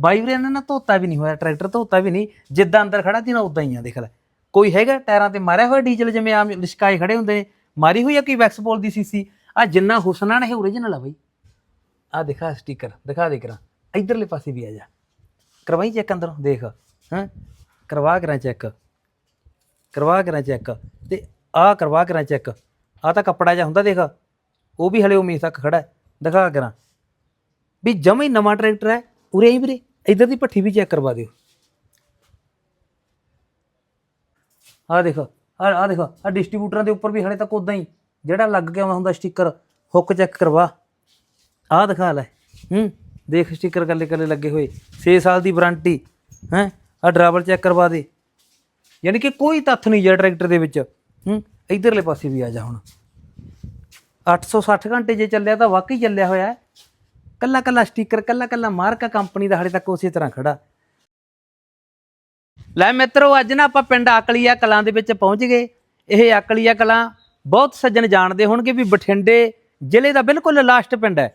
ਬਾਈ ਵੀਰੇ, ਇਹਨਾਂ ਨਾਲ ਧੋਤਾ ਵੀ ਨਹੀਂ ਹੋਇਆ, ਟਰੈਕਟਰ ਧੋਤਾ ਵੀ ਨਹੀਂ। ਜਿੱਦਾਂ ਅੰਦਰ ਖੜਾ ਸੀ ਨਾ, ਉਦਾਂ ਹੀ ਆ, ਦੇਖ ਲੈ। ਕੋਈ ਹੈਗਾ, ਟਾਇਰਾਂ ਤੇ ਮਾਰਿਆ ਹੋਇਆ ਡੀਜ਼ਲ ਜਿਵੇਂ ਆਮ ਲਿਸ਼ਕਾਏ ਖੜੇ ਹੁੰਦੇ ਨੇ? ਮਾਰੀ ਹੋਈ ਆ ਕੋਈ ਵੈਕਸ ਵੈਕਸਪੋਲ ਦੀ ਸੀਸੀ? ਆ ਜਿੰਨਾ ਹੁਸਨਾ ਨੇ ਇਹ ਓਰੀਜਨਲ ਆ ਬਾਈ। ਆ ਦਿਖਾ ਸਟicker ਦਿਖਾ ਦੇ ਕਰਾਂ। ਇਧਰਲੇ ਪਾਸੇ ਵੀ ਆ ਜਾ। ਕਰਵਾਈ ਚੈੱਕ ਅੰਦਰੋਂ, ਦੇਖ। ਹਾਂ? ਕਰਵਾ ਕਰਾਂ ਚੈੱਕ ਕਰਵਾ ਕਰਾਂ ਚੈੱਕ ਤੇ ਆ ਕਰਵਾ ਕਰਾਂ ਚੈੱਕ ਆ ਤਾਂ ਕੱਪੜਾ ਜਿਹਾ ਹੁੰਦਾ, ਦੇਖ। ਉਹ ਵੀ ਹਲੇ ਉਮੀਦ ਤੱਕ ਖੜਾ ਦਿਖਾ ਕਰਾਂ। ਵੀ ਜਮਾ ਨਵਾਂ ਟਰੈਕਟਰ ਹੈ। ਉਰੇ ਹੀ ਵੀਰੇ। ਇਧਰ ਦੀ ਪੱਠੀ ਵੀ ਚੈੱਕ ਕਰਵਾ ਦਿਓ। ਆਹ ਦੇਖੋ, ਆਹ ਆਹ ਦੇਖੋ, ਆਹ ਡਿਸਟ੍ਰੀਬਿਊਟਰਾਂ ਦੇ ਉੱਪਰ ਵੀ ਹਲੇ ਤੱਕ ਉਦਾਂ ਹੀ, ਜਿਹੜਾ ਲੱਗ ਗਿਆ ਹੁੰਦਾ ਸਟicker ਹੁੱਕ ਚੈੱਕ ਕਰਵਾ। ਆਹ ਦਿਖਾ ਲੈ, ਹੂੰ, ਦੇਖ ਸਟicker ਕੱਲੇ ਕੱਲੇ ਲੱਗੇ ਹੋਏ 6 ਸਾਲ ਦੀ ਵਾਰੰਟੀ ਹੈ, ਆਹ ਡਰਾਈਵਰ ਚੈੱਕ ਕਰਵਾ ਦੇ। ਯਾਨੀ ਕਿ ਕੋਈ ਤੱਥ ਨਹੀਂ ਜਿਹੜਾ ਟਰੈਕਟਰ ਦੇ ਵਿੱਚ, ਹੂੰ, ਇਧਰਲੇ ਪਾਸੇ ਵੀ ਆ ਜਾ ਹੁਣ। 860 ਘੰਟੇ ਜੇ ਚੱਲਿਆ ਤਾਂ ਵਾਕਈ ਚੱਲਿਆ ਹੋਇਆ ਹੈ। ਕੱਲਾ ਕੱਲਾ ਸਟicker ਕੱਲਾ ਕੱਲਾ ਮਾਰਕਾ ਕੰਪਨੀ ਦਾ ਹਾਲੇ ਤੱਕ ਉਸੇ ਤਰ੍ਹਾਂ ਖੜਾ। ਲੈ ਮਿੱਤਰੋ, ਅੱਜ ਨਾ ਆਪਾਂ ਪਿੰਡ ਆਕਲੀਆ ਕਲਾਂ ਦੇ ਵਿੱਚ ਪਹੁੰਚ ਗਏ। ਇਹ ਆਕਲੀਆ ਕਲਾਂ ਬਹੁਤ ਸੱਜਣ ਜਾਣਦੇ ਹੋਣਗੇ ਵੀ ਬਠਿੰਡੇ ਜ਼ਿਲ੍ਹੇ ਦਾ ਬਿਲਕੁਲ ਲਾਸਟ ਪਿੰਡ ਹੈ।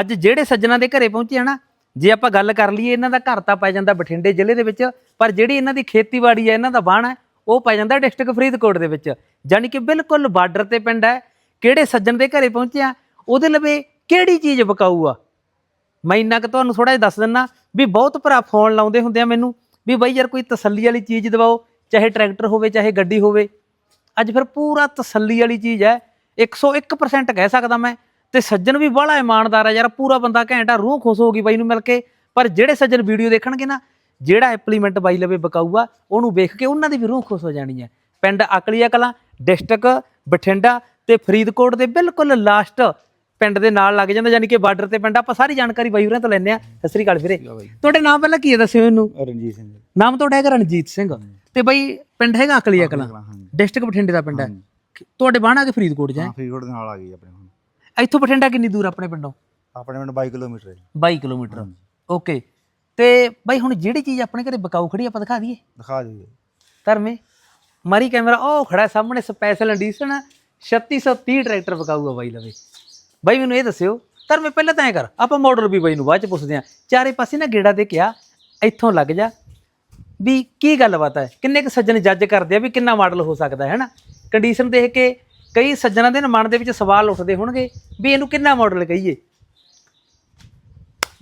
ਅੱਜ ਜਿਹੜੇ ਸੱਜਣਾ ਦੇ ਘਰੇ ਪਹੁੰਚੇ ਆ ਨਾ, ਜੇ ਆਪਾਂ ਗੱਲ ਕਰ ਲਈਏ, ਇਹਨਾਂ ਦਾ ਘਰ ਤਾਂ ਪੈ ਜਾਂਦਾ ਬਠਿੰਡੇ ਜ਼ਿਲ੍ਹੇ ਦੇ ਵਿੱਚ, ਪਰ ਜਿਹੜੀ ਇਹਨਾਂ ਦੀ ਖੇਤੀਬਾੜੀ ਹੈ, ਇਹਨਾਂ ਦਾ ਬਾਣ ਹੈ, ਉਹ ਪੈ ਜਾਂਦਾ ਡਿਸਟ੍ਰਿਕਟ ਫਰੀਦਕੋਟ ਦੇ ਵਿੱਚ। ਯਾਨੀ ਕਿ ਬਿਲਕੁਲ ਬਾਰਡਰ ਤੇ ਪਿੰਡ ਹੈ। ਕਿਹੜੇ ਸੱਜਣ ਦੇ ਘਰੇ ਪਹੁੰਚਿਆ ਉਹਦੇ ਲਵੇ ਕਿਹੜੀ ਚੀਜ਼ ਵਿਕਾਊ ਆ? ਮੈਂ ਇੰਨਾ ਕਿ ਤੁਹਾਨੂੰ ਥੋੜਾ ਜਿਹਾ ਦੱਸ ਦਿੰਨਾ ਵੀ ਬਹੁਤ ਭਰਾ ਫੋਨ ਲਾਉਂਦੇ ਹੁੰਦੇ ਆ ਮੈਨੂੰ ਵੀ ਬਾਈ ਯਾਰ ਕੋਈ ਤਸੱਲੀ ਵਾਲੀ ਚੀਜ਼ ਦਿਵਾਓ, ਚਾਹੇ ਟਰੈਕਟਰ ਹੋਵੇ, ਚਾਹੇ ਗੱਡੀ ਹੋਵੇ। ਅੱਜ ਫਿਰ ਪੂਰਾ ਤਸੱਲੀ ਵਾਲੀ ਚੀਜ਼ ਹੈ। 101% ਕਹਿ ਸਕਦਾ ਮੈਂ। ਤੇ ਸੱਜਣ ਵੀ ਬੜਾ ਇਮਾਨਦਾਰ ਹੈ ਯਾਰ, ਪੂਰਾ ਬੰਦਾ ਘੈਂਟਾ ਰੂਹ ਖੁਸ਼ ਹੋ ਗਈ ਬਾਈ ਨੂੰ ਮਿਲ ਕੇ। ਪਰ ਜਿਹੜੇ ਸੱਜਣ ਵੀਡੀਓ ਦੇਖਣਗੇ ਨਾ, ਜਿਹੜਾ ਐਪਲੀਮੈਂਟ ਬਾਈ ਲਵੇ ਬਕਾਊਆ, ਉਹਨੂੰ ਵੇਖ ਕੇ ਉਹਨਾਂ ਦੀ ਵੀ ਰੂਹ ਖੁਸ਼ ਹੋ ਜਾਣੀ ਹੈ। ਪਿੰਡ ਅਕਲੀਆ ਕਲਾਂ ਡਿਸਟ੍ਰਿਕਟ ਬਠਿੰਡਾ ਤੇ ਫਰੀਦਕੋਟ ਦੇ ਬਿਲਕੁਲ ਲਾਸਟ ਪਿੰਡ ਦੇ ਨਾਲ ਲੱਗ ਜਾਂਦਾ ਯਾਨੀ ਕਿ ਬਾਰਡਰ ਤੇ ਪਿੰਡ ਆਪਾਂ ਸਾਰੀ ਜਾਣਕਾਰੀ ਬਾਈ ਹੋਰਾਂ ਤੋਂ ਲੈਣੇ ਆ ਸਤਿ ਸ੍ਰੀ ਅਕਾਲ ਵੀਰੇ। ਤੁਹਾਡੇ ਨਾਮ ਪਹਿਲਾਂ ਕੀ ਹੈ ਦੱਸਿਓ ਮੈਨੂੰ ਰਣਜੀਤ ਸਿੰਘ। ਨਾਮ ਤੁਹਾਡਾ ਹੈਗਾ ਰਣਜੀਤ ਸਿੰਘ। ਤੇ ਬਾਈ ਪਿੰਡ ਹੈਗਾ ਅਕਲੀਆ ਕਲਾਂ ਹਾਂਜੀ। ਡਿਸਟ੍ਰਿਕਟ ਬਠਿੰਡੇ ਦਾ ਪਿੰਡ ਹੈ। ਤੁਹਾਡੇ ਬਾਣਾ ਕੇ ਫਰੀਦਕੋਟ ਹੈ ਹਾਂ ਫਰੀਦਕੋਟ ਦੇ ਨਾਲ ਆ ਗਈ ਆਪਣੇ ਹੁਣ। ਇੱਥੋਂ ਬਠਿੰਡਾ ਕਿੰਨੀ ਦੂਰ ਆਪਣੇ ਪਿੰਡੋਂ? ਆਪਣੇ ਪਿੰਡ 22 ਕਿਲੋਮੀਟਰ ਹੈ ਜੀ। 22 ਕਿਲੋਮੀਟਰ। ਓਕੇ। ਤੇ ਬਾਈ ਹੁਣ ਜਿਹੜੀ ਚੀਜ਼ ਆਪਣੇ ਘਰੇ ਬਕਾਊ ਖੜੀ ਆਪਾਂ ਦਿਖਾ ਦਈਏ? ਦਿਖਾ ਦਿਓ ਧਰਮੇ ਮਾਰੀ ਕੈਮਰਾ ਉਹ ਖੜਾ ਸਾਹਮਣੇ ਸਪੈਸ਼ਲ ਐਡੀਸ਼ਨ। 3630 ਟਰੈਕਟਰ ਬਕਾਊ ਆ ਬਾਈ ਲਵੇ। ਬਾਈ ਮੈਨੂੰ ਇਹ ਦੱਸਿਓ ਤਰ ਮੈਂ ਪਹਿਲਾਂ ਤਾਂ ਐ ਕਰ, ਆਪਾਂ ਮਾਡਲ ਵੀ ਬਾਈ ਨੂੰ ਬਾਅਦ ਚ ਪੁੱਛਦੇ ਆ ਚਾਰੇ ਪਾਸੇ ਨਾ ਗੇੜਾ ਦੇ ਕਿਹਾ ਇੱਥੋਂ ਲੱਗ ਜਾ। ਵੀ ਕੀ ਗੱਲਬਾਤ ਹੈ? ਕਿੰਨੇ ਕੁ ਸੱਜਣ ਜੱਜ ਕਰਦੇ ਆ ਵੀ ਕਿੰਨਾ ਮਾਡਲ ਹੋ ਸਕਦਾ, ਹੈ ਨਾ? ਕੰਡੀਸ਼ਨ ਦੇਖ ਕੇ ਕਈ ਸੱਜਣਾਂ ਦੇ ਨਾ ਮਨ ਦੇ ਵਿੱਚ ਸਵਾਲ ਉੱਠਦੇ ਹੋਣਗੇ ਵੀ ਇਹਨੂੰ ਕਿੰਨਾ ਮਾਡਲ ਕਹੀਏ।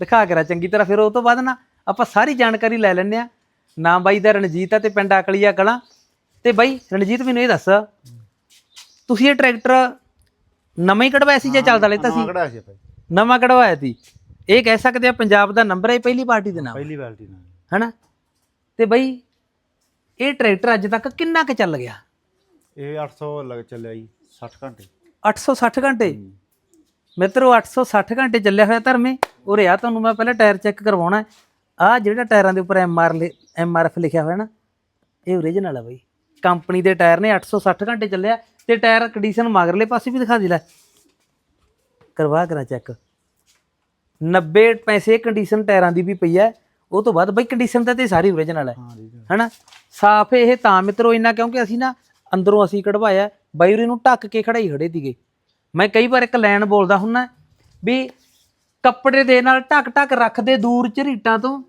ਦਿਖਾ ਕੇ ਰਾ, ਚੰਗੀ ਤਰ੍ਹਾਂ ਫਿਰ ਉਹ ਤੋਂ ਬਾਅਦ ਨਾ ਆਪਾਂ ਸਾਰੀ ਜਾਣਕਾਰੀ ਲੈ ਲੈਂਦੇ ਆ ਨਾਮ ਬਾਈ ਦਾ ਰਣਜੀਤ ਆ ਤੇ ਪਿੰਡ ਅਕਲੀਆ ਕਲਾਂ। ਤੇ ਬਾਈ, ਰਣਜੀਤ ਮੈਨੂੰ ਇਹ ਦੱਸ, ਤੁਸੀਂ ਇਹ ਟਰੈਕਟਰ ਨਵਾਂ ਹੀ ਕਢਵਾਇਆ ਸੀ ਜਾਂ ਚੱਲਦਾ ਲੈਤਾ ਸੀ? ਨਵਾਂ ਕਢਾਇਆ ਸੀ ਆਪਾਂ ਜੀ। ਨਵਾਂ ਕਢਵਾਇਆ ਸੀ। ਇਹ ਕਹਿ ਸਕਦੇ ਆ ਪੰਜਾਬ ਦਾ ਨੰਬਰ ਹੈ ਪਹਿਲੀ ਪਾਰਟੀ ਦੇ ਨਾਮ ਪਹਿਲੀ ਬਾਲਟੀ ਨਾਲ। ਹਨਾ? ਤੇ ਬਾਈ ਇਹ ਟਰੈਕਟਰ ਅੱਜ ਤੱਕ ਕਿੰਨਾ ਕੁ ਚੱਲ ਗਿਆ? ਇਹ 800 ਲੱਗ ਚੱਲਿਆ ਜੀ 60 ਘੰਟੇ। 860 ਘੰਟੇ? ਮਿੱਤਰੋ 860 ਘੰਟੇ ਚੱਲਿਆ ਹੋਇਆ ਧਰਮੇ। ਉਰੇ ਆ ਤੁਹਾਨੂੰ ਮੈਂ ਪਹਿਲਾਂ ਟਾਇਰ ਚੈੱਕ ਕਰਵਾਉਣਾ ਆ ਜਿਹੜਾ ਟਾਇਰਾਂ ਦੇ ਉੱਪਰ M R M R F ਲਿਖਿਆ ਹੋਇਆ ਨਾ ਇਹ ਓਰੀਜਨਲ ਆ ਬਈ। ਕੰਪਨੀ ਦੇ ਟਾਇਰ ਨੇ 860 ਘੰਟੇ ਚੱਲਿਆ। ਤੇ ਟਾਇਰ ਕੰਡੀਸ਼ਨ ਮਗਰਲੇ ਪਾਸੇ ਵੀ ਦਿਖਾ ਦੇ ਲੈ। ਕਰਵਾ ਕਰਾਂ ਚੈੱਕ 90 ਪੈਸੇ ਕੰਡੀਸ਼ਨ ਟਾਇਰਾਂ ਦੀ ਵੀ ਪਈ ਹੈ ਉਹ ਤੋਂ ਬਾਅਦ ਬਈ ਕੰਡੀਸ਼ਨ ਤਾਂ ਤੇ ਸਾਰੀ ਓਰੀਜਨਲ ਹੈ ਹਨਾ? ਸਾਫ਼ ਇਹ ਤਾਂ ਮਿੱਤਰੋ ਇੰਨਾ ਕਿਉਂਕਿ ਅਸੀਂ ਨਾ ਅੰਦਰੋਂ ਅਸੀਂ ਕਢਵਾਇਆ ਬਾਈ ਉਰੇ ਨੂੰ ਢੱਕ ਕੇ ਖੜਾਈ ਖੜੇ ਦੀਗੇ ਮੈਂ ਕਈ ਵਾਰ ਇੱਕ ਲਾਈਨ ਬੋਲਦਾ ਹੁੰਨਾ ਵੀ ਕੱਪੜੇ ਦੇ ਨਾਲ ਢੱਕ ਢੱਕ ਰੱਖਦੇ ਦੂਰ ਝਰੀਟਾਂ ਤੋਂ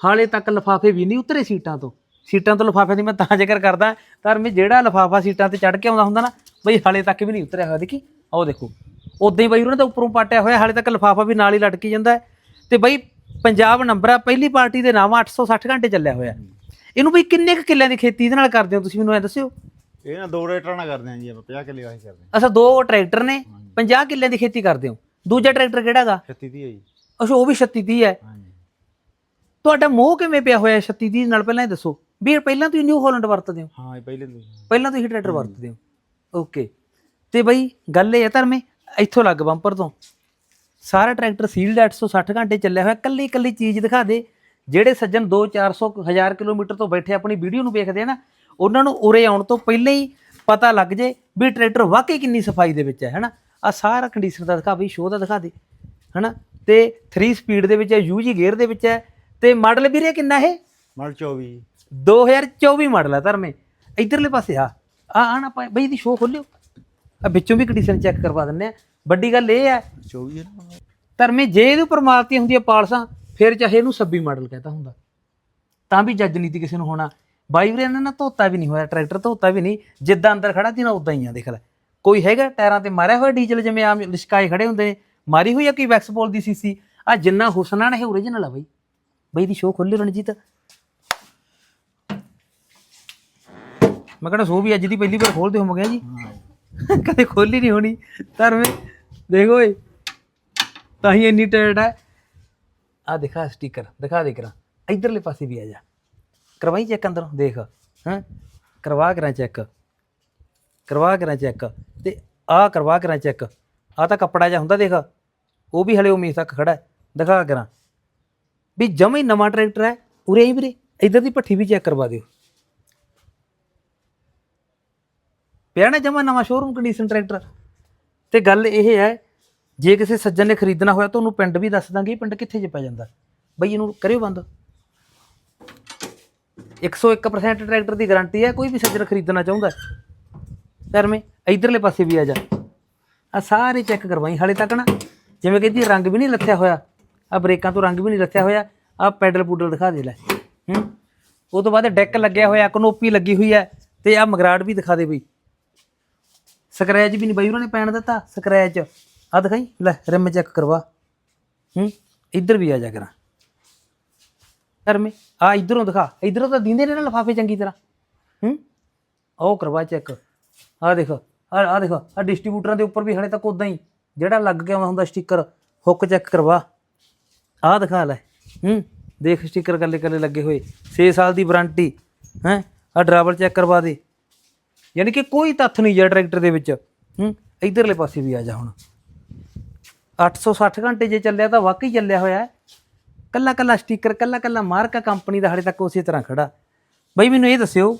ਹਾਲੇ ਤੱਕ ਲਫਾਫੇ ਵੀ ਨਹੀਂ ਉਤਰੇ ਸੀਟਾਂ ਤੋਂ। ਸੀਟਾਂ ਤੋਂ ਲਫਾਫੇ ਦੀ ਮੈਂ ਤਾਂ ਜ਼ਿਕਰ ਕਰਦਾ ਪਰ ਮੈਂ ਜਿਹੜਾ ਲਫਾਫਾ ਸੀਟਾਂ ਤੇ ਚੜ ਕੇ ਆਉਂਦਾ ਹੁੰਦਾ ਨਾ ਬਈ ਹਾਲੇ ਤੱਕ ਵੀ ਨਹੀਂ ਉਤਰਿਆ ਹੋਇਆ ਦੇਖੀ ਆਓ ਦੇਖੋ ਉਦਾਂ ਹੀ ਬਈ ਉਹਨਾਂ ਦਾ ਉੱਪਰੋਂ ਪਾਟਿਆ ਹੋਇਆ ਹਾਲੇ ਤੱਕ ਲਫਾਫਾ ਵੀ ਨਾਲ ਹੀ ਲਟਕੀ ਜਾਂਦਾ। ਤੇ ਬਈ ਪੰਜਾਬ ਨੰਬਰ ਆ ਪਹਿਲੀ ਪਾਰਟੀ ਦੇ ਨਾਮ 860 ਘੰਟੇ ਚੱਲਿਆ ਹੋਇਆ। ਇਹਨੂੰ ਬਈ ਕਿੰਨੇ ਕੁ ਕਿੱਲਿਆਂ ਦੀ ਖੇਤੀ ਇਹਦੇ ਨਾਲ ਕਰਦੇ ਹੋ ਤੁਸੀਂ ਮੈਨੂੰ ਐ ਦੱਸਿਓ? ਇਹ ਨਾ ਦੋ ਰੇਟਰਾਂ ਨਾਲ ਕਰਦੇ ਆ ਜੀ ਆਪਾਂ 50 ਕਿੱਲੇ ਵਾਹੀ ਕਰਦੇ ਆ ਅੱਛਾ ਦੋ ਟਰੈਕਟਰ ਨੇ 50 ਕਿੱਲਿਆਂ ਦੀ ਖੇਤੀ ਕਰਦੇ ਹੋ। ਦੂਜਾ ਟਰੈਕਟਰ ਕਿਹੜਾਗਾ 36 ਦੀ ਹੈ ਜੀ। ਅੱਛਾ ਉਹ ਵੀ 36 30 ਹੈ। ਤੁਹਾਡਾ ਮੋਹ ਕਿਵੇਂ ਪਿਆ ਹੋਇਆ 36 30 ਨਾਲ ਪਹਿਲਾਂ ਇਹ ਦੱਸੋ। ਵੀ ਇਹ ਪਹਿਲਾਂ ਤੁਸੀਂ ਨਿਊ ਹਾਲੈਂਡ ਵਰਤਦੇ ਹੋ? ਹਾਂ ਪਹਿਲੇ ਤੋਂ ਹੀ। ਪਹਿਲਾਂ ਤੁਸੀਂ ਟਰੈਕਟਰ ਵਰਤਦੇ ਹੋ। ਓਕੇ। ਤੇ ਬਈ ਗੱਲ ਇਹ ਹੈ ਧਰਮੇ ਇੱਥੋਂ ਲੱਗ ਬੰਪਰ ਤੋਂ। ਸਾਰਾ ਟਰੈਕਟਰ ਸੀਲਡ 860 ਘੰਟੇ ਚੱਲਿਆ ਹੋਇਆ। ਕੱਲੀ ਕੱਲੀ ਚੀਜ਼ ਦਿਖਾ ਦੇ। ਜਿਹੜੇ ਸੱਜਣ 2 400 1000 ਕਿਲੋਮੀਟਰ ਤੋਂ ਬੈਠੇ ਆਪਣੀ ਵੀਡੀਓ ਨੂੰ ਵੇਖਦੇ ਆ ਨਾ ਉਹਨਾਂ ਨੂੰ ਉਰੇ ਆਉਣ ਤੋਂ ਪਹਿਲਾਂ ਹੀ ਪਤਾ ਲੱਗ ਜੇ ਵੀ ਟਰੈਕਟਰ ਵਾਕਈ ਕਿੰਨੀ ਸਫ਼ਾਈ ਦੇ ਵਿੱਚ ਹੈ ਹਨਾ? ਆ ਸਾਰਾ ਕੰਡੀਸ਼ਨ ਦਾ ਦਿਖਾ ਬਈ ਸ਼ੋਅ ਦਾ ਦਿਖਾ ਦੇ ਹਨਾ? ਤੇ 3 ਸਪੀਡ ਦੇ ਵਿੱਚ ਹੈ ਯੂਜੀ ਗੇਅਰ ਦੇ ਵਿੱਚ ਹੈ ਤੇ ਮਾਡਲ ਵੀਰੇ ਕਿੰਨਾ ਇਹ? ਮਲ 24 ਜੀ 2024 ਮਾਡਲ ਹੈ ਧਰਮੇ। ਇਧਰਲੇ ਪਾਸੇ ਆ। ਆ ਆਣਾ ਬਈ ਦੀ ਸ਼ੋਅ ਖੋਲਿਓ। ਆ ਵਿੱਚੋਂ ਵੀ ਕੰਡੀਸ਼ਨ ਚੈੱਕ ਕਰਵਾ ਦਿੰਨੇ ਆ। ਵੱਡੀ ਗੱਲ ਇਹ ਹੈ 24 ਹੈ ਨਾ। ਧਰਮੇ ਜੇ ਇਹਦੇ ਉੱਪਰ ਮਾਰਤੀਆਂ ਹੁੰਦੀਆਂ ਪਾਲਸਾਂ ਫਿਰ ਚਾਹੇ ਇਹਨੂੰ 26 ਮਾਡਲ ਕਹਤਾ ਹੁੰਦਾ। ਤਾਂ ਵੀ ਜੱਜ ਨੀਤੀ ਕਿਸੇ ਨੂੰ ਹੋਣਾ। ਬਾਈ ਵੀਰੇ ਇਹਨਾਂ ਨਾਲ ਧੋਤਾ ਵੀ ਨਹੀਂ ਹੋਇਆ ਟਰੈਕਟਰ ਧੋਤਾ ਵੀ ਨਹੀਂ। ਜਿੱਦਾਂ ਅੰਦਰ ਖੜਾ ਸੀ ਨਾ ਉਦਾਂ ਹੀ ਆ ਦੇਖ ਲੈ। ਕੋਈ ਹੈਗਾ ਟਾਇਰਾਂ ਤੇ ਮਾਰਿਆ ਹੋਇਆ ਡੀਜ਼ਲ ਜਿਵੇਂ ਆਮ ਲਿਸ਼ਕਾਏ ਖੜੇ ਹੁੰਦੇ ਨੇ। ਮਾਰੀ ਹੋਈ ਆ ਕੋਈ ਵੈਕਸਪੋਲ ਦੀ ਸੀਸੀ? ਆ ਜਿੰਨਾ ਹੁਸਨਾ ਨੇ ਓਰੀਜਨਲ ਆ ਬਾਈ। ਬਈ ਦੀ ਸ਼ੋਅ ਖੋਲੀ ਰਣਜੀਤ। ਮੈਂ ਕਹਿੰਦਾ ਸੋ ਵੀ ਅੱਜ ਦੀ ਪਹਿਲੀ ਵਾਰ ਖੋਲਦੇ ਹੋਵਾਂਗੇ ਜੀ। ਕਦੇ ਖੋਲੀ ਨਹੀਂ ਹੋਣੀ। ਧਰਮੇ ਦੇਖੋ ਏ ਤਾਂ ਹੀ ਇੰਨੀ ਟਾਇਰਡ ਹੈ ਆ ਦਿਖਾ ਸਟicker ਦਿਖਾ ਦੇ ਕਰਾਂ। ਇਧਰਲੇ ਪਾਸੇ ਵੀ ਆ ਜਾ। ਕਰਵਾਈ ਚੈੱਕ ਅੰਦਰੋਂ, ਦੇਖ। ਹਾਂ? ਕਰਵਾ ਕਰਾਂ ਚੈੱਕ ਕਰਵਾ ਕਰਾਂ ਚੈੱਕ ਤੇ ਆ ਕਰਵਾ ਕਰਾਂ ਚੈੱਕ ਆ ਤਾਂ ਕੱਪੜਾ ਜਿਹਾ ਹੁੰਦਾ, ਦੇਖ। ਉਹ ਵੀ ਹਲੇ ਉਮੀਦ ਤੱਕ ਖੜਾ ਦਿਖਾ ਕਰਾਂ। ਵੀ ਜਮਾ ਨਵਾਂ ਟਰੈਕਟਰ ਹੈ, ਉਰੇ ਹੀ ਵੀਰੇ, ਇਧਰ ਦੀ ਪੱਠੀ ਵੀ ਚੈੱਕ ਕਰਵਾ ਦਿਓ। ਪਿਆ ਨਾ ਜਮਾ ਨਵਾਂ ਸ਼ੋਰੂਮ ਕੰਡੀਸ਼ਨ ਟਰੈਕਟਰ। ਤੇ ਗੱਲ ਇਹ ਹੈ, ਜੇ ਕਿਸੇ ਸੱਜਣ ਨੇ ਖਰੀਦਣਾ ਹੋਇਆ ਤਾਂ ਉਹਨੂੰ ਪਿੰਡ ਵੀ ਦੱਸ ਦਾਂਗੇ ਪਿੰਡ ਕਿੱਥੇ ਜੇ ਪੈ ਜਾਂਦਾ। ਬਈ ਇਹਨੂੰ ਕਰਿਓ ਬੰਦ। 101% ਟਰੈਕਟਰ ਦੀ ਗਾਰੰਟੀ ਹੈ, ਕੋਈ ਵੀ ਸੱਜਣ ਖਰੀਦਣਾ ਚਾਹੁੰਦਾ ਧਰਮੇ ਇਧਰਲੇ ਪਾਸੇ ਵੀ ਆ ਜਾ। ਆ ਸਾਰੇ ਚੈੱਕ ਕਰਵਾਈ, ਹਾਲੇ ਤੱਕ ਨਾ। ਜਿਵੇਂ ਕਹਿੰਦੀ ਰੰਗ ਵੀ ਨਹੀਂ ਲੱਥਿਆ ਹੋਇਆ। ਆ ਬ੍ਰੇਕਾਂ ਤੋਂ ਰੰਗ ਵੀ ਨਹੀਂ ਲੱਥਿਆ ਹੋਇਆ, ਆ ਪੈਡਲ ਪੂਡਲ ਦਿਖਾ ਦੇ ਲੈ। ਹੂੰ? ਉਹ ਤੋਂ ਬਾਅਦ ਡੈਕ ਲੱਗਿਆ ਹੋਇਆ, ਕਨੋਪੀ ਲੱਗੀ ਹੋਈ ਹੈ ਤੇ ਆ ਮਗਰਾੜ ਵੀ ਦਿਖਾ ਦੇ ਬਈ। ਸਕ੍ਰੈਚ ਵੀ ਨਹੀਂ ਬਈ, ਉਹਨਾਂ ਨੇ ਪੈਣ ਦਿੱਤਾ ਸਕ੍ਰੈਚ ਆ ਦਿਖਾਈ, ਲੈ, ਰਿਮ ਚੈੱਕ ਕਰਵਾ। ਹੂੰ? ਇੱਧਰ ਵੀ ਆ ਜਾ ਕਰਾਂ। ਕਰਮੇ ਆ ਇਧਰੋਂ ਦਿਖਾ, ਇਧਰੋਂ ਤਾਂ ਦਿੰਦੇ ਨੇ ਨਾ ਲਫਾਫੇ ਚੰਗੀ ਤਰ੍ਹਾਂ। ਹੂੰ? ਉਹ ਕਰਵਾ ਚੈੱਕ। ਆ ਦੇਖ ਆ ਆ ਦੇਖ ਆ ਡਿਸਟ੍ਰੀਬਿਊਟਰਾਂ ਦੇ ਉੱਪਰ ਵੀ ਹਲੇ ਤੱਕ ਉਦਾਂ ਹੀ, ਜਿਹੜਾ ਲੱਗ ਕੇ ਆਉਂਦਾ ਹੁੰਦਾ ਸਟicker ਹੁੱਕ ਚੈੱਕ ਕਰਵਾ। ਆ ਦਿਖਾ ਲੈ। ਹੂੰ ਦੇਖ ਸਟicker ਕੱਲੇ ਕੱਲੇ ਲੱਗੇ ਹੋਏ। 6 ਸਾਲ ਦੀ ਵਾਰੰਟੀ ਹੈ ਆ ਡਰਾਈਵਰ ਚੈੱਕ ਕਰਵਾ ਦੇ। ਯਾਨੀ ਕਿ ਕੋਈ ਤੱਥ ਨਹੀਂ ਜਿਹੜਾ ਟਰੈਕਟਰ ਦੇ ਵਿੱਚ। ਹੂੰ ਇਧਰਲੇ ਪਾਸੇ ਵੀ ਆ ਜਾ ਹੁਣ। 860 ਘੰਟੇ ਜੇ ਚੱਲਿਆ ਤਾਂ ਵਾਕਈ ਚੱਲਿਆ ਹੋਇਆ ਹੈ। ਕੱਲਾ ਕੱਲਾ ਸਟicker ਕੱਲਾ ਕੱਲਾ ਮਾਰਕਾ ਕੰਪਨੀ ਦਾ ਹਲੇ ਤੱਕ ਉਸੇ ਤਰ੍ਹਾਂ ਖੜਾ। ਬਈ ਮੈਨੂੰ ਇਹ ਦੱਸਿਓ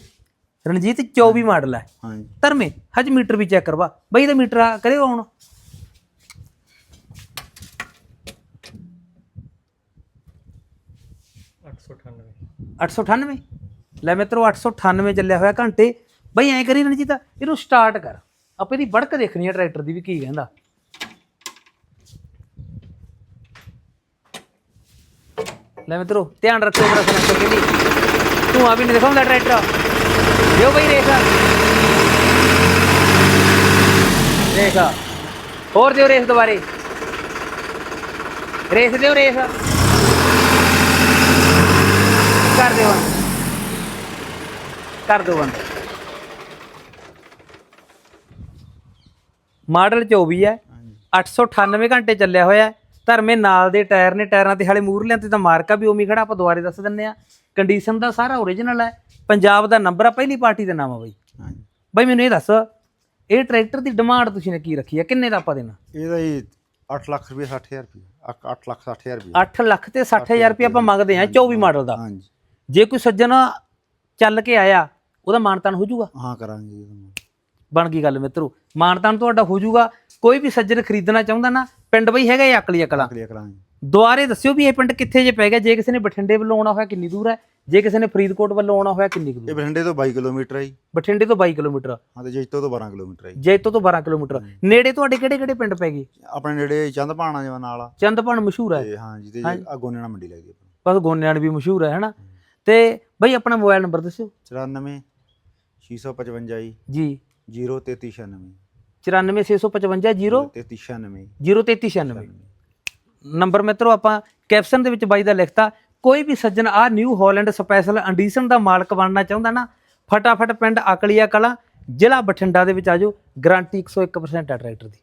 ਰਣਜੀਤ 24 ਮਾਡਲ ਹੈ। ਹਾਂਜੀ। ਧਰਮੇ ਹਜ ਮੀਟਰ ਵੀ ਚੈੱਕ ਕਰਵਾ। ਬਈ ਇਹਦਾ ਮੀਟਰ ਆ ਕਰਿਓ ਹੁਣ। 898 ਲੈ ਮਿੱਤਰੋ 898 ਚੱਲਿਆ ਹੋਇਆ ਘੰਟੇ। ਬਈ ਐਂ ਕਰੀ ਰਣਜੀਤ, ਇਹਨੂੰ ਸਟਾਰਟ ਕਰ। ਆਪਾਂ ਇਹਦੀ ਬੜਕ ਦੇਖਣੀ ਆ ਟਰੈਕਟਰ ਦੀ ਵੀ ਕੀ ਕਹਿੰਦਾ। ਲੈ ਮਿੱਤਰੋ, ਧਿਆਨ ਰੱਖੋ ਬੜਾ ਸਿਲੰਡਰ ਕਹਿੰਦੀ ਤੂੰ ਆ ਵੀ ਨਹੀਂ ਦਿਖਾਉਂਦਾ ਟਰੈਕਟਰ ਦਿਓ ਬਈ ਰੇਸ ਰੇਸ ਹੋਰ ਦਿਓ ਰੇਸ ਦੁਬਾਰੇ। ਰੇਸ ਦਿਓ ਰੇਸ ਕਰ ਦਿਓ ਬੰਦ। ਕਰ ਦਿਓ ਬੰਦ। ਮਾਡਲ 24 ਹੈ। 898 ਘੰਟੇ ਚੱਲਿਆ ਹੋਇਆ ਹੈ। ਧਰਮੇ ਨਾਲ ਦੇ ਟਾਇਰ ਨੇ ਟਾਇਰਾਂ ਤੇ ਹਾਲੇ ਮੂਰਲਿਆਂ ਤੇ ਤਾਂ ਮਾਰਕਾ ਵੀ ਉਮੀ ਖੜਾ। ਆਪਾਂ ਦੁਬਾਰੇ ਦੱਸ ਦਿੰਨੇ ਆ ਕੰਡੀਸ਼ਨ ਦਾ ਸਾਰਾ ਓਰੀਜਨਲ ਹੈ। ਪੰਜਾਬ ਦਾ ਨੰਬਰ ਆ ਪਹਿਲੀ ਪਾਰਟੀ ਦਾ ਨਾਮ ਆ ਬਈ। ਹਾਂਜੀ। ਬਈ ਮੈਨੂੰ ਇਹ ਦੱਸ ਇਹ ਟਰੈਕਟਰ ਦੀ ਡਿਮਾਂਡ ਤੁਸੀਂ ਨੇ ਕੀ ਰੱਖੀ ਹੈ? ਕਿੰਨੇ ਦਾ ਆਪਾਂ ਦੇਣਾ? ਇਹਦਾ ਜੀ 8 ਲੱਖ ਰੁਪਏ 60000 ਰੁਪਏ। 8 ਲੱਖ 60000 ਰੁਪਏ। 8 ਲੱਖ ਤੇ 60000 ਰੁਪਏ ਆਪਾਂ ਮੰਗਦੇ ਆ 24 ਮਾਡਲ ਦਾ। ਹਾਂਜੀ। ਜੇ ਕੋਈ ਸੱਜਣ ਚੱਲ ਕੇ ਆਇਆ ਉਹਦਾ ਮਾਨਤਾਨ ਹੋ ਜਾਊਗਾ। ਹਾਂ ਕਰਾਂਗੇ ਜੀ। ਬਣ ਗਈ ਗੱਲ ਮਿੱਤਰੋ। ਮਾਨਤਾਨ ਤੁਹਾਡਾ ਹੋ ਜਾਊਗਾ। ਕੋਈ ਵੀ ਸੱਜਣ ਖਰੀਦਣਾ ਚਾਹੁੰਦਾ ਨਾ ਪਿੰਡ ਬਈ ਹੈਗਾ ਇਹ ਅਕਲੀ ਅਕਲਾ। ਕਲੀਅਰ ਕਰਾਂਗੇ ਦੁਆਰੇ ਦੱਸਿਓ ਵੀ ਇਹ ਪਿੰਡ ਕਿੱਥੇ ਜੇ ਪੈ ਗਿਆ ਜੇ ਕਿਸੇ ਨੇ ਬਠਿੰਡੇ ਵੱਲੋਂ ਆਉਣਾ ਹੋਇਆ ਕਿੰਨੀ ਦੂਰ ਹੈ ਜੇ ਕਿਸੇ ਨੇ ਫਰੀਦਕੋਟ ਵੱਲੋਂ ਆਉਣਾ ਹੋਇਆ ਕਿੰਨੀ ਕੁ ਦੂਰ ਇਹ ਬਠਿੰਡੇ ਤੋਂ 22 ਕਿਲੋਮੀਟਰ ਹੈ ਜੀ। ਬਠਿੰਡੇ ਤੋਂ 22 ਕਿਲੋਮੀਟਰ। ਹਾਂ ਤੇ ਜੈਤੋ ਤੋਂ 12 ਕਿਲੋਮੀਟਰ ਹੈ ਜੀ। ਜੈਤੋ ਤੋਂ 12 ਕਿਲੋਮੀਟਰ। ਨੇੜੇ ਤੁਹਾਡੇ ਕਿਹੜੇ ਕਿਹੜੇ ਪਿੰਡ ਪੈ ਗਏ? ਆਪਣੇ ਨੇੜੇ ਚੰਦਪਾਣਾ ਜਿਹਾ ਨਾਲ ਆ। ਚੰਦਪਾਣ ਮਸ਼ਹੂਰ ਹੈ। ਤੇ ਹਾਂ ਜੀ ਤੇ ਆ ਗੋਨੇਣਾ ਮੰਡੀ ਲੱਗਦੀ ਹੈ। ਬਸ ਗੋਨਿਆਣ ਵੀ ਮਸ਼ਹੂਰ ਹੈ ਹਨਾ? ਤੇ ਬਈ ਆਪਣਾ ਮੋਬਾਈਲ ਨੰਬਰ ਦੱਸਿਓ। 94 655 ਜੀ। ਜੀ। 0396 94655 0 0396 03396 ਨੰਬਰ ਮਿੱਤਰੋ ਆਪਾਂ ਕੈਪਸ਼ਨ ਦੇ ਵਿੱਚ ਬਾਈ ਦਾ ਲਿਖਤਾ ਕੋਈ ਵੀ ਸੱਜਣ ਆ ਨਿਊ ਹਾਲੈਂਡ ਸਪੈਸ਼ਲ ਐਡੀਸ਼ਨ ਦਾ ਮਾਲਕ ਬਣਨਾ ਚਾਹੁੰਦਾ ਨਾ ਫਟਾਫਟ ਪਿੰਡ ਅਕਲੀਆ ਕਲਾ ਜ਼ਿਲ੍ਹਾ ਬਠਿੰਡਾ ਦੇ ਵਿੱਚ ਆਜੋ ਗਾਰੰਟੀ 101% ਹੈ ਟਰੈਕਟਰ ਦੀ।